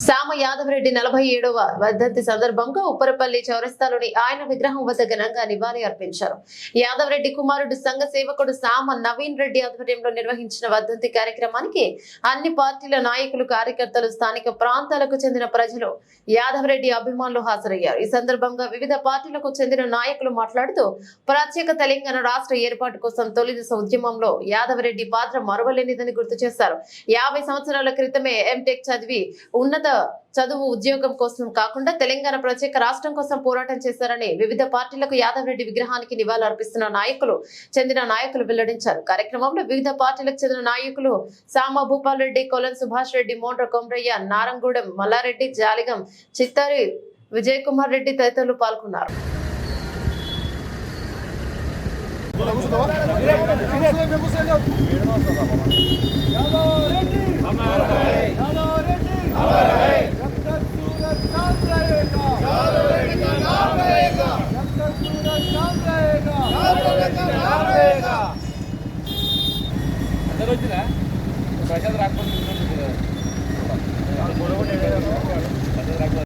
సామ యాదవరెడ్డి నలభై ఏడవ వర్ధంతి సందర్భంగా ఉప్పరపల్లి చౌరస్తాలోని ఆయన విగ్రహం వద్ద ఘనంగా నివాళి అర్పించారు. యాదవరెడ్డి కుమారుడు సంఘ సేవకుడు సామ నవీన్ రెడ్డి ఆధ్వర్యంలో నిర్వహించిన వర్ధంతి కార్యక్రమానికి అన్ని పార్టీల నాయకులు కార్యకర్తలు స్థానిక ప్రాంతాలకు చెందిన ప్రజలు యాదవరెడ్డి అభిమానులు హాజరయ్యారు. ఈ సందర్భంగా వివిధ పార్టీలకు చెందిన నాయకులు మాట్లాడుతూ ప్రత్యేక తెలంగాణ రాష్ట్ర ఏర్పాటు కోసం తొలిదశ ఉద్యమంలో యాదవరెడ్డి పాత్ర మరువలేనిదని గుర్తు చేశారు. యాభై సంవత్సరాల క్రితమే ఎంటెక్ చదివి ఉన్నత చదువు ఉద్యోగం కోసం కాకుండా తెలంగాణ ప్రత్యేక రాష్ట్రం కోసం పోరాటం చేశారని వివిధ పార్టీలకు యాదవ్ రెడ్డి విగ్రహానికి నివాళులర్పిస్తున్న నాయకులు చెందిన నాయకులు వెల్లడించారు. కార్యక్రమంలో వివిధ పార్టీలకు చెందిన నాయకులు సామ భూపాల్ రెడ్డి కొలన్ సుభాష్ రెడ్డి మోండ్ర కొమరయ్య నారంగూడెం మల్లారెడ్డి జాలిగం చిత్తరి విజయ్ కుమార్ రెడ్డి తదితరులు పాల్గొన్నారు. అందరూ వచ్చినా ప్రజలు రాకపోతే